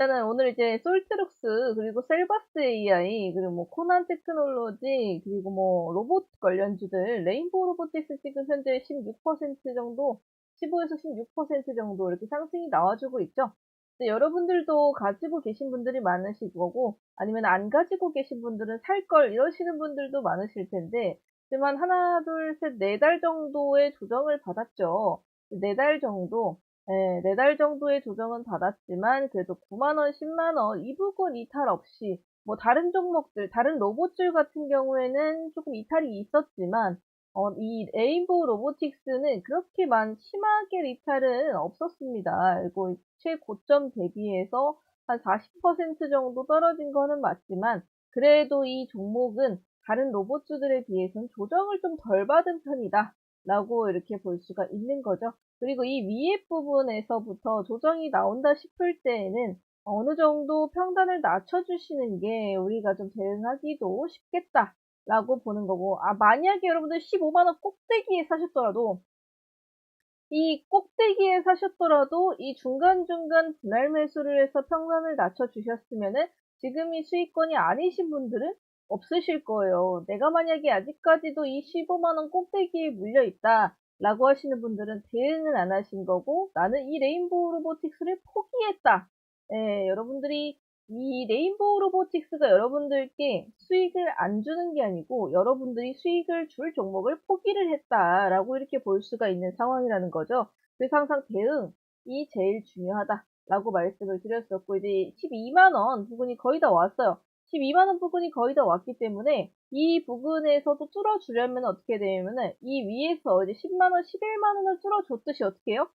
일단은 오늘 이제 솔트룩스 그리고 셀바스 AI 그리고 뭐 코난 테크놀로지 그리고 뭐 로봇 관련주들 레인보우 로보틱스 지금 현재 16% 정도 15에서 16% 정도 이렇게 상승이 나와주고 있죠. 여러분들도 가지고 계신 분들이 많으실 거고 아니면 안 가지고 계신 분들은 살 걸 이러시는 분들도 많으실 텐데 하지만 하나 둘 셋 네 달 정도의 조정을 받았죠. 네 달 정도 네, 4달 정도의 조정은 받았지만 그래도 9만 원, 10만 원 이 부분 이탈 없이 뭐 다른 종목들, 다른 로봇줄 같은 경우에는 조금 이탈이 있었지만 어, 이 레인보우 로보틱스는 그렇게 만 심하게 이탈은 없었습니다. 그리고 최고점 대비해서 한 40% 정도 떨어진 거는 맞지만 그래도 이 종목은 다른 로봇주들에 비해서는 조정을 좀 덜 받은 편이다. 라고 이렇게 볼 수가 있는 거죠. 그리고 이 위에 부분에서부터 조정이 나온다 싶을 때에는 어느 정도 평단을 낮춰주시는 게 우리가 좀 대응하기도 쉽겠다. 라고 보는 거고, 아, 만약에 여러분들 15만원 꼭대기에 사셨더라도, 이 꼭대기에 사셨더라도 이 중간중간 분할 매수를 해서 평단을 낮춰주셨으면은 지금 이 수익권이 아니신 분들은 없으실 거예요. 내가 만약에 아직까지도 이 15만원 꼭대기에 물려있다. 라고 하시는 분들은 대응을 안 하신 거고 나는 이 레인보우 로보틱스를 포기했다. 예, 여러분들이 이 레인보우 로보틱스가 여러분들께 수익을 안 주는 게 아니고 여러분들이 수익을 줄 종목을 포기를 했다라고 이렇게 볼 수가 있는 상황이라는 거죠. 그래서 항상 대응이 제일 중요하다라고 말씀을 드렸었고 이제 12만 원 부분이 거의 다 왔어요. 12만원 부분이 거의 다 왔기 때문에 이 부분에서도 뚫어주려면 어떻게 되냐면은 이 위에서 이제 10만원, 11만원을 뚫어줬듯이 어떻게 해요?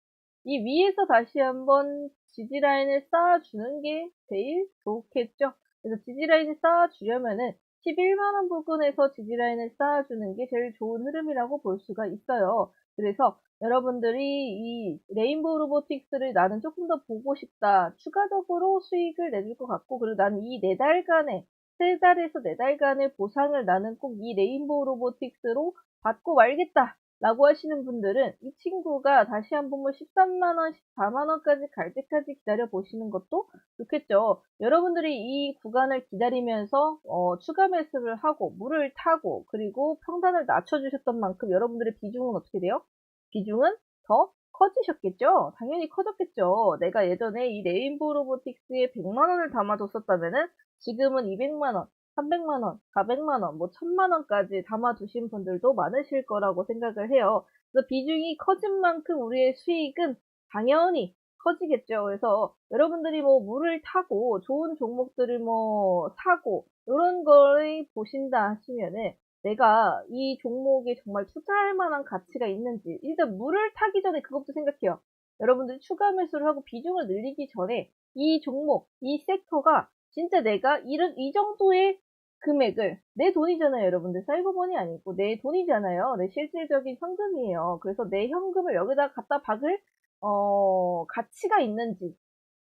이 위에서 다시 한번 지지라인을 쌓아주는 게 제일 좋겠죠. 그래서 지지라인을 쌓아주려면은 11만원 부분에서 지지라인을 쌓아주는 게 제일 좋은 흐름이라고 볼 수가 있어요. 그래서 여러분들이 이 레인보우 로보틱스를 나는 조금 더 보고 싶다. 추가적으로 수익을 내줄 것 같고, 그리고 나는 이네 달간의, 세 달에서 네 달간의 보상을 나는 꼭 이 레인보우 로보틱스로 받고 말겠다. 라고 하시는 분들은 이 친구가 다시 한 번 뭐 13만원, 14만원까지 갈 때까지 기다려 보시는 것도 좋겠죠. 여러분들이 이 구간을 기다리면서 어, 추가 매수를 하고 물을 타고 그리고 평단을 낮춰주셨던 만큼 여러분들의 비중은 어떻게 돼요? 비중은 더 커지셨겠죠? 당연히 커졌겠죠. 내가 예전에 이 레인보우 로보틱스에 100만원을 담아뒀었다면은 지금은 200만원, 300만원, 400만원, 뭐 1000만원까지 담아두신 분들도 많으실 거라고 생각을 해요. 그래서 비중이 커진 만큼 우리의 수익은 당연히 커지겠죠. 그래서 여러분들이 뭐 물을 타고 좋은 종목들을 뭐 사고 이런 걸 보신다 하시면은 내가 이 종목에 정말 투자할 만한 가치가 있는지 일단 물을 타기 전에 그것도 생각해요. 여러분들이 추가 매수를 하고 비중을 늘리기 전에 이 종목, 이 섹터가 진짜 내가 이런 이 정도의 금액을 내 돈이잖아요, 여러분들. 사이버번이 아니고 내 돈이잖아요. 내 실질적인 현금이에요. 그래서 내 현금을 여기다 갖다 박을 어, 가치가 있는지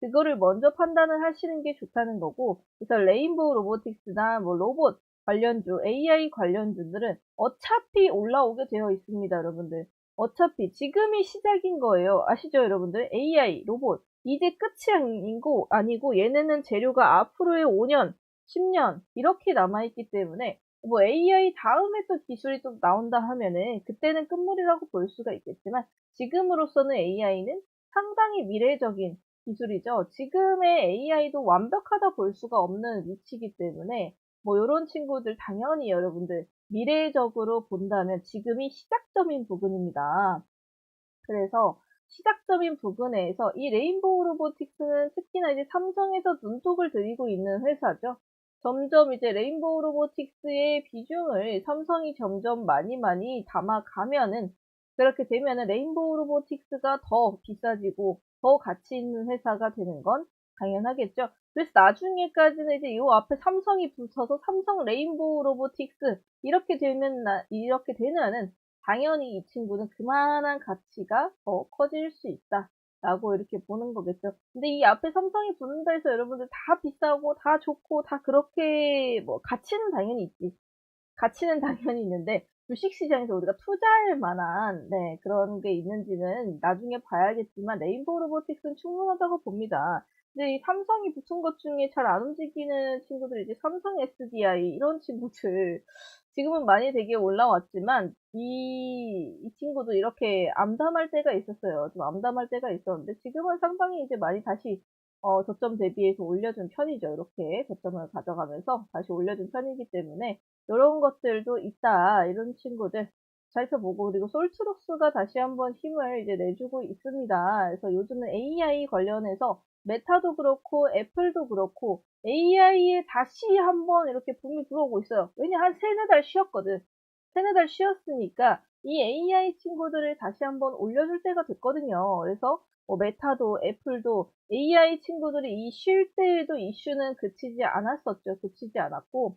그거를 먼저 판단을 하시는 게 좋다는 거고 그래서 레인보우 로보틱스나 뭐 로봇 관련주, AI 관련주들은 어차피 올라오게 되어 있습니다, 여러분들. 어차피 지금이 시작인 거예요. 아시죠, 여러분들? AI, 로봇. 이제 끝이 아니고, 아니고 얘네는 재료가 앞으로의 5년, 10년 이렇게 남아있기 때문에 뭐 AI 다음에 또 기술이 또 나온다 하면은 그때는 끝물이라고 볼 수가 있겠지만 지금으로서는 AI는 상당히 미래적인 기술이죠. 지금의 AI도 완벽하다 볼 수가 없는 위치이기 때문에 뭐 이런 친구들 당연히 여러분들 미래적으로 본다면 지금이 시작점인 부분입니다. 그래서 시작점인 부분에서 이 레인보우 로보틱스는 특히나 이제 삼성에서 눈독을 들이고 있는 회사죠. 점점 이제 레인보우 로보틱스의 비중을 삼성이 점점 많이 많이 담아가면은 그렇게 되면은 레인보우 로보틱스가 더 비싸지고 더 가치 있는 회사가 되는 건 당연하겠죠. 그래서 나중에까지는 이제 이 앞에 삼성이 붙어서 삼성 레인보우 로보틱스 이렇게 되면 이렇게 되면은 당연히 이 친구는 그만한 가치가 더 커질 수 있다. 라고 이렇게 보는 거겠죠. 근데 이 앞에 삼성이 붙는다 해서 여러분들 다 비싸고 다 좋고 다 그렇게 뭐 가치는 당연히 있지. 가치는 당연히 있는데 주식시장에서 우리가 투자할 만한 네, 그런 게 있는지는 나중에 봐야겠지만 레인보우 로보틱스는 충분하다고 봅니다. 근데 이 삼성이 붙은 것 중에 잘 안 움직이는 친구들, 이제 삼성 SDI, 이런 친구들, 지금은 많이 되게 올라왔지만, 이, 이 친구도 이렇게 암담할 때가 있었어요. 좀 암담할 때가 있었는데, 지금은 상당히 이제 많이 다시, 어, 저점 대비해서 올려준 편이죠. 이렇게 저점을 가져가면서 다시 올려준 편이기 때문에, 이런 것들도 있다. 이런 친구들. 살펴보고 그리고 솔트록스가 다시 한번 힘을 이제 내주고 있습니다. 그래서 요즘은 AI 관련해서 메타도 그렇고 애플도 그렇고 AI에 다시 한번 이렇게 붐이 불어오고 있어요. 왜냐 한 세네 달 쉬었거든. 세네 달 쉬었으니까 이 AI 친구들을 다시 한번 올려줄 때가 됐거든요. 그래서 뭐 메타도 애플도 AI 친구들이 이 쉴 때에도 이슈는 그치지 않았었죠. 그치지 않았고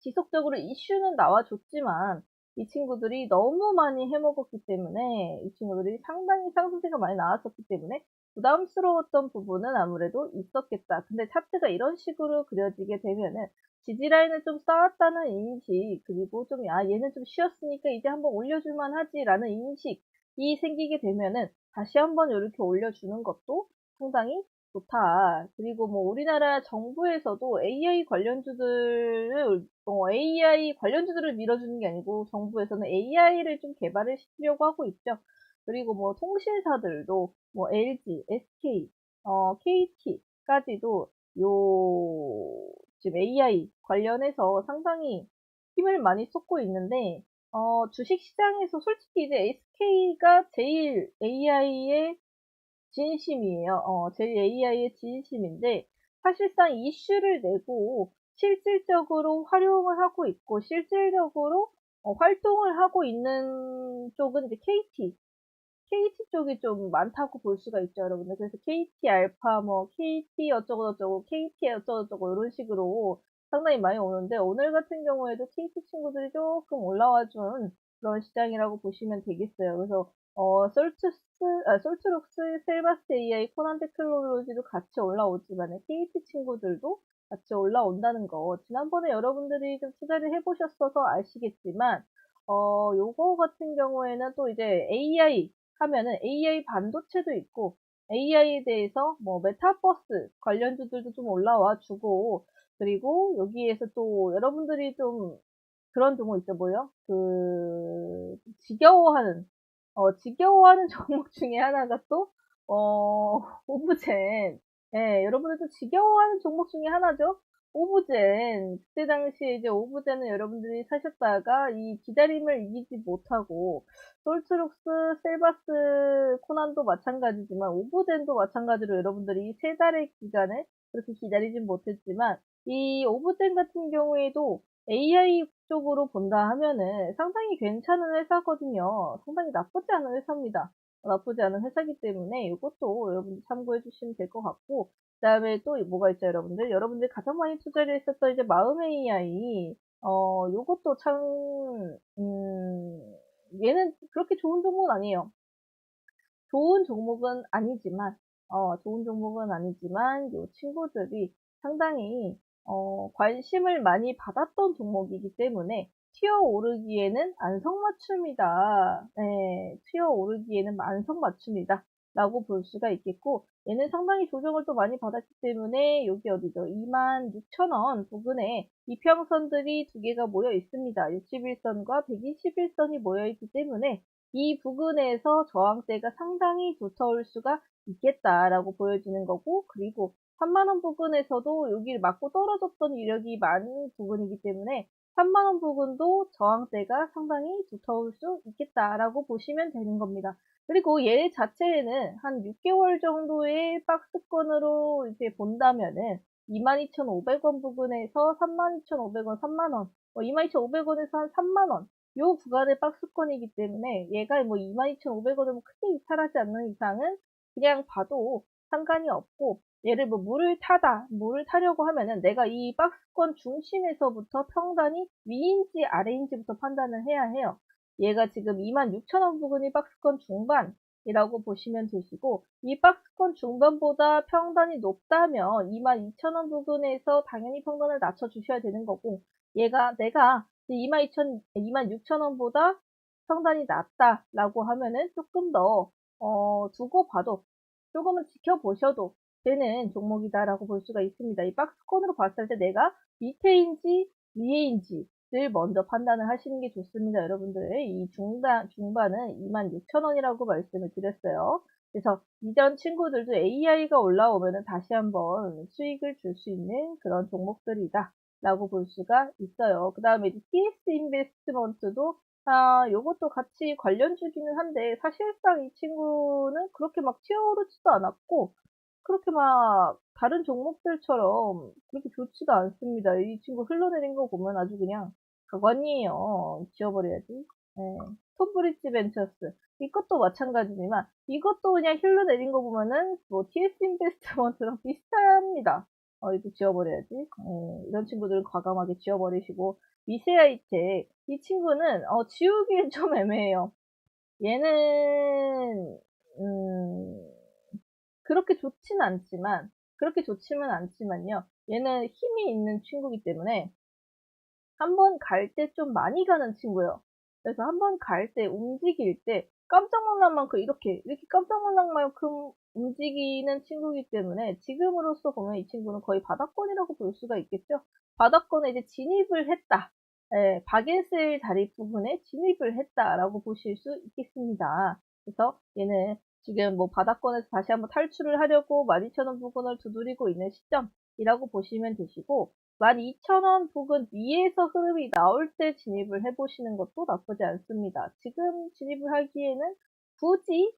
지속적으로 이슈는 나와줬지만 이 친구들이 너무 많이 해먹었기 때문에 이 친구들이 상당히 상승세가 많이 나왔었기 때문에 부담스러웠던 부분은 아무래도 있었겠다. 근데 차트가 이런 식으로 그려지게 되면은 지지라인을 좀 쌓았다는 인식 그리고 좀야 얘는 좀 쉬었으니까 이제 한번 올려줄만 하지라는 인식이 생기게 되면은 다시 한번 이렇게 올려주는 것도 상당히 좋다. 그리고 뭐 우리나라 정부에서도 AI 관련주들을 어, AI 관련주들을 밀어주는 게 아니고 정부에서는 AI를 좀 개발을 시키려고 하고 있죠. 그리고 뭐 통신사들도 뭐 LG, SK, 어, KT까지도 요 지금 AI 관련해서 상당히 힘을 많이 쏟고 있는데 어, 주식 시장에서 솔직히 이제 SK가 제일 AI의 진심이에요. 어, 제일 AI의 진심인데 사실상 이슈를 내고 실질적으로 활용을 하고 있고 실질적으로 어, 활동을 하고 있는 쪽은 이제 KT, KT 쪽이 좀 많다고 볼 수가 있죠, 여러분들. 그래서 KT 알파, 뭐 KT 어쩌고저쩌고, KT 어쩌고저쩌고 이런 식으로 상당히 많이 오는데 오늘 같은 경우에도 KT 친구들이 조금 올라와준 그런 시장이라고 보시면 되겠어요. 그래서 어, 솔트스, 아, 솔트록스, 셀바스 AI, 코난 테크놀로지도 같이 올라오지만 KT 친구들도 같이 올라온다는 거 지난번에 여러분들이 좀 투자를 해보셨어서 아시겠지만 어, 요거 같은 경우에는 또 이제 AI 하면은 AI 반도체도 있고 AI에 대해서 뭐 메타버스 관련주들도 좀 올라와 주고 그리고 여기에서 또 여러분들이 좀 그런 종목 있어 보여? 그 지겨워하는 어, 지겨워하는 종목 중에 하나가 또 어, 오브젠 예, 여러분들도 지겨워하는 종목 중에 하나죠. 오브젠. 그때 당시에 이제 오브젠은 여러분들이 사셨다가 이 기다림을 이기지 못하고 솔트룩스, 셀바스, 코난도 마찬가지지만 오브젠도 마찬가지로 여러분들이 세 달의 기간을 그렇게 기다리진 못했지만 이 오브젠 같은 경우에도 AI 쪽으로 본다 하면은 상당히 괜찮은 회사거든요. 상당히 나쁘지 않은 회사입니다. 나쁘지 않은 회사기 때문에 이것도 여러분들 참고해 주시면 될 것 같고 그 다음에 또 뭐가 있죠 여러분들 여러분들 가장 많이 투자를 했었던 이제 마음 AI 어 요것도 참 음, 얘는 그렇게 좋은 종목은 아니에요 좋은 종목은 아니지만 어 좋은 종목은 아니지만 요 친구들이 상당히 어, 관심을 많이 받았던 종목이기 때문에 튀어 오르기에는 안성맞춤이다. 네, 튀어 오르기에는 안성맞춤이다. 라고 볼 수가 있겠고 얘는 상당히 조정을 또 많이 받았기 때문에 여기 어디죠? 26,000원 부근에 이평선들이 두 개가 모여 있습니다. 61선과 121선이 모여 있기 때문에 이 부근에서 저항대가 상당히 두터울 수가 있겠다라고 보여지는 거고 그리고 3만원 부근에서도 여기를 맞고 떨어졌던 이력이 많은 부분이기 때문에 3만원 부근도 저항대가 상당히 두터울 수 있겠다라고 보시면 되는 겁니다. 그리고 얘 자체에는 한 6개월 정도의 박스권으로 이제 본다면은 22,500원 부근에서 32,500원, 3만원, 뭐 22,500원에서 한 3만원, 요 구간의 박스권이기 때문에 얘가 뭐 22,500원을 뭐 크게 이탈하지 않는 이상은 그냥 봐도 상관이 없고 얘를 뭐 물을 타다, 물을 타려고 하면은 내가 이 박스권 중심에서부터 평단이 위인지 아래인지부터 판단을 해야 해요. 얘가 지금 26,000원 부근이 박스권 중반이라고 보시면 되시고 이 박스권 중반보다 평단이 높다면 22,000원 부근에서 당연히 평단을 낮춰 주셔야 되는 거고 얘가 내가 22,000, 26,000원보다 평단이 낮다라고 하면은 조금 더 어, 두고 봐도 조금은 지켜보셔도 되는 종목이다라고 볼 수가 있습니다. 이 박스권으로 봤을 때 내가 밑에인지 위에인지를 먼저 판단을 하시는 게 좋습니다. 여러분들 이 중단, 중반은 26,000원이라고 말씀을 드렸어요. 그래서 이전 친구들도 AI가 올라오면 다시 한번 수익을 줄 수 있는 그런 종목들이다. 라고 볼 수가 있어요. 그 다음에 TS 인베스트먼트도 아, 요것도 같이 관련주기는 한데 사실상 이 친구는 그렇게 막 튀어오르지도 않았고 그렇게 막 다른 종목들처럼 그렇게 좋지도 않습니다. 이 친구 흘러내린 거 보면 아주 그냥 가관이에요. 지워버려야지. 네. 톰브리지 벤처스 이것도 마찬가지지만 이것도 그냥 흘러내린 거 보면은 뭐 TS 인베스트먼트랑 비슷합니다. 어, 이거 지워버려야지. 어, 이런 친구들은 과감하게 지워버리시고, 미세아이체. 이 친구는, 어, 지우기엔 좀 애매해요. 얘는, 음, 그렇게 좋진 않지만, 그렇게 좋지는 않지만요. 얘는 힘이 있는 친구기 때문에, 한 번 갈 때 좀 많이 가는 친구예요. 그래서 한 번 갈 때, 움직일 때, 깜짝 놀랄 만큼 이렇게, 이렇게 깜짝 놀랄 만큼 움직이는 친구이기 때문에 지금으로서 보면 이 친구는 거의 바닥권이라고 볼 수가 있겠죠. 바닥권에 이제 진입을 했다. 예, 박앤셀 자리 부분에 진입을 했다라고 보실 수 있겠습니다. 그래서 얘는 지금 뭐 바닥권에서 다시 한번 탈출을 하려고 12,000원 부근을 두드리고 있는 시점이라고 보시면 되시고 12,000원 부근 위에서 흐름이 나올 때 진입을 해보시는 것도 나쁘지 않습니다. 지금 진입을 하기에는 굳이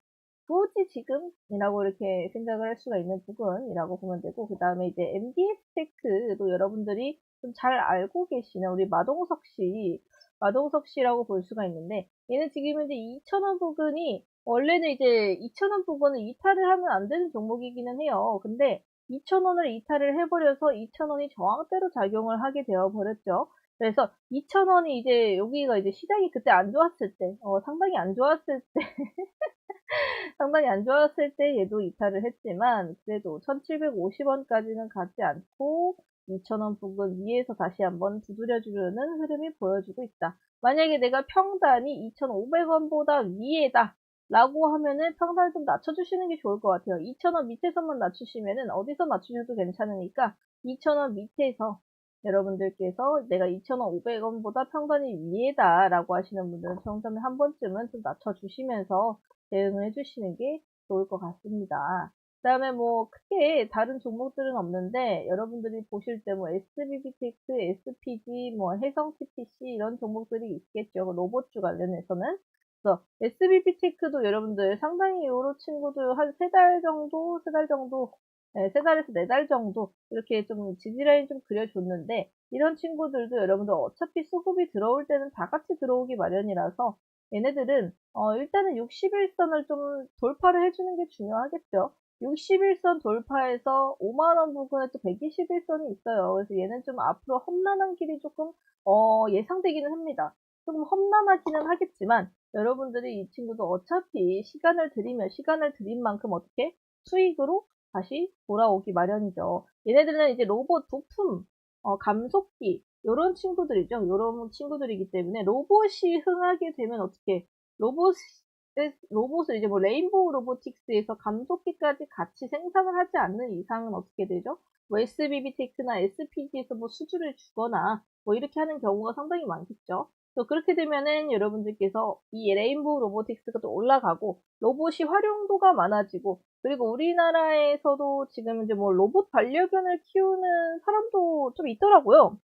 굳이 지금이라고 이렇게 생각을 할 수가 있는 부분이라고 보면 되고 그 다음에 이제 MDS 테크도 여러분들이 좀 잘 알고 계시는 우리 마동석 씨 마동석 씨라고 볼 수가 있는데 얘는 지금 이제 2,000원 부근이 원래는 이제 2,000원 부근을 이탈을 하면 안 되는 종목이기는 해요. 근데 2,000원을 이탈을 해버려서 2,000원이 저항대로 작용을 하게 되어 버렸죠. 그래서 2,000원이 이제 여기가 이제 시장이 그때 안 좋았을 때, 어, 상당히 안 좋았을 때 상당히 안 좋았을 때 얘도 이탈을 했지만 그래도 1750원까지는 가지 않고 2000원 부근 위에서 다시 한번 두드려주려는 흐름이 보여주고 있다. 만약에 내가 평단이 2500원보다 위에다 라고 하면은 평단을 좀 낮춰주시는 게 좋을 것 같아요. 2,000원 밑에서만 낮추시면은 어디서 낮추셔도 괜찮으니까 2,000원 밑에서 여러분들께서 내가 2,500원보다 평단이 위에다 라고 하시는 분들은 평단을 한 번쯤은 좀 낮춰주시면서 대응을 해주시는 게 좋을 것 같습니다. 그 다음에 뭐 크게 다른 종목들은 없는데 여러분들이 보실 때 뭐 SBB테크, SPG, 뭐 해성 TPC 이런 종목들이 있겠죠. 로봇주 관련해서는. 그래서 SBB테크도 여러분들 상당히 요로 친구들 한 세 달 정도, 세 달 정도, 네, 세 달에서 네 달 정도 이렇게 좀 지지라인 좀 그려줬는데 이런 친구들도 여러분들 어차피 수급이 들어올 때는 다 같이 들어오기 마련이라서 얘네들은 어, 일단은 61선을 좀 돌파를 해주는 게 중요하겠죠. 61선 돌파해서 5만원 부근에 또 121선이 있어요. 그래서 얘는 좀 앞으로 험난한 길이 조금 어, 예상되기는 합니다. 조금 험난하기는 하겠지만 여러분들이 이 친구도 어차피 시간을 들이면 시간을 들인 만큼 어떻게 수익으로 다시 돌아오기 마련이죠. 얘네들은 이제 로봇 부품, 어, 감속기 이런 친구들이죠. 이런 친구들이기 때문에 로봇이 흥하게 되면 어떻게 로봇 로봇을 이제 뭐 레인보우 로보틱스에서 감속기까지 같이 생산을 하지 않는 이상은 어떻게 되죠? 뭐 SBB 테크나 SPG에서 뭐 수주를 주거나 뭐 이렇게 하는 경우가 상당히 많겠죠. 또 그렇게 되면은 여러분들께서 이 레인보우 로보틱스가 또 올라가고 로봇이 활용도가 많아지고 그리고 우리나라에서도 지금 이제 뭐 로봇 반려견을 키우는 사람도 좀 있더라고요.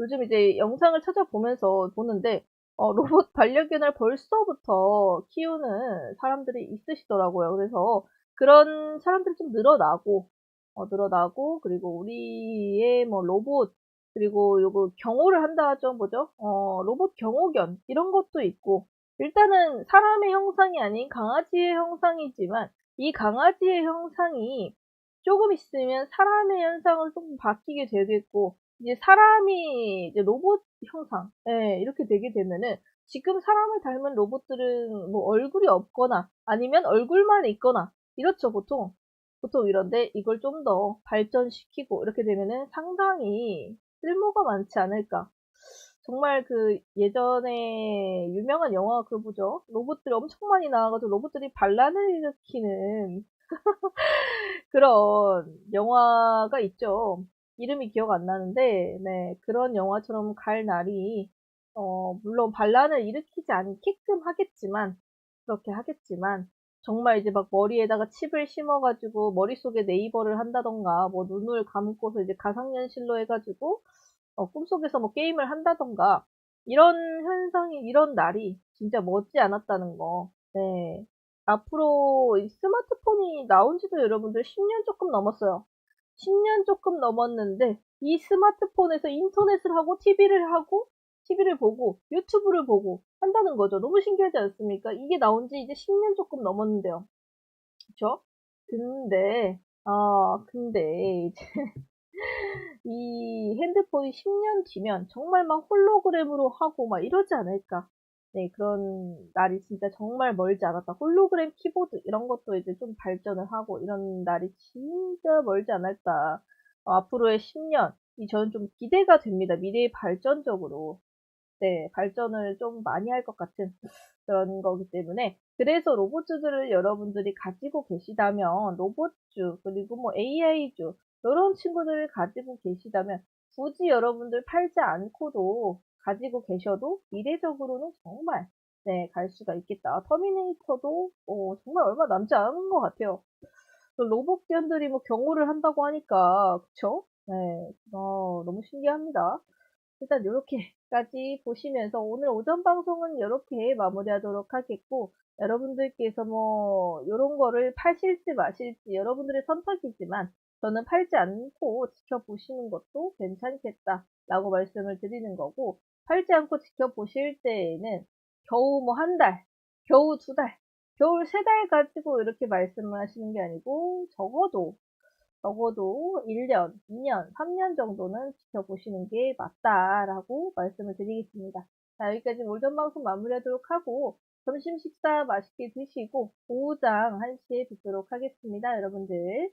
요즘 이제 영상을 찾아보면서 보는데 어, 로봇 반려견을 벌써부터 키우는 사람들이 있으시더라고요. 그래서 그런 사람들이 좀 늘어나고 어, 늘어나고 그리고 우리의 뭐 로봇 그리고 요거 경호를 한다 하죠 뭐죠? 어, 로봇 경호견 이런 것도 있고 일단은 사람의 형상이 아닌 강아지의 형상이지만 이 강아지의 형상이 조금 있으면 사람의 현상을 조금 바뀌게 되겠고 이제 사람이 이제 로봇 형상, 예, 이렇게 되게 되면은 지금 사람을 닮은 로봇들은 뭐 얼굴이 없거나 아니면 얼굴만 있거나 이렇죠, 보통. 보통 이런데 이걸 좀 더 발전시키고 이렇게 되면은 상당히 쓸모가 많지 않을까. 정말 그 예전에 유명한 영화 그 뭐죠? 로봇들이 엄청 많이 나와가지고 로봇들이 반란을 일으키는 그런 영화가 있죠. 이름이 기억 안 나는데, 네, 그런 영화처럼 갈 날이, 어, 물론 반란을 일으키지 않게끔 하겠지만, 그렇게 하겠지만, 정말 이제 막 머리에다가 칩을 심어가지고 머릿속에 네이버를 한다던가, 뭐 눈을 감고서 이제 가상현실로 해가지고, 어, 꿈속에서 뭐 게임을 한다던가, 이런 현상이, 이런 날이 진짜 머지 않았다는 거. 네. 앞으로 이 스마트폰이 나온 지도 여러분들 10년 조금 넘었어요. 10년 조금 넘었는데, 이 스마트폰에서 인터넷을 하고, TV를 하고, TV를 보고, 유튜브를 보고, 한다는 거죠. 너무 신기하지 않습니까? 이게 나온 지 이제 10년 조금 넘었는데요. 그쵸? 근데, 아, 근데, 이제, 이 핸드폰이 10년 뒤면 정말 막 홀로그램으로 하고 막 이러지 않을까. 네, 그런 날이 진짜 정말 멀지 않았다. 홀로그램 키보드 이런 것도 이제 좀 발전을 하고 이런 날이 진짜 멀지 않았다. 어, 앞으로의 10년, 이 저는 좀 기대가 됩니다. 미래의 발전적으로. 네, 발전을 좀 많이 할 것 같은 그런 거기 때문에 그래서 로봇주들을 여러분들이 가지고 계시다면 로봇주 그리고 뭐 AI주 이런 친구들을 가지고 계시다면 굳이 여러분들 팔지 않고도 가지고 계셔도 미래적으로는 정말 네, 갈 수가 있겠다. 터미네이터도 어, 정말 얼마 남지 않은 것 같아요. 로봇견들이 뭐 경호를 한다고 하니까 그쵸? 네, 어, 너무 신기합니다. 일단 이렇게까지 보시면서 오늘 오전 방송은 이렇게 마무리하도록 하겠고 여러분들께서 뭐 이런 거를 파실지 마실지 여러분들의 선택이지만 저는 팔지 않고 지켜보시는 것도 괜찮겠다 라고 말씀을 드리는 거고 팔지 않고 지켜보실 때에는 겨우 뭐 한 달, 겨우 두 달, 겨우 세달 가지고 이렇게 말씀을 하시는 게 아니고 적어도 적어도 1년, 2년, 3년 정도는 지켜보시는 게 맞다라고 말씀을 드리겠습니다. 자, 여기까지 몰전 방송 마무리하도록 하고 점심 식사 맛있게 드시고 오후장 1시에 뵙도록 하겠습니다. 여러분들.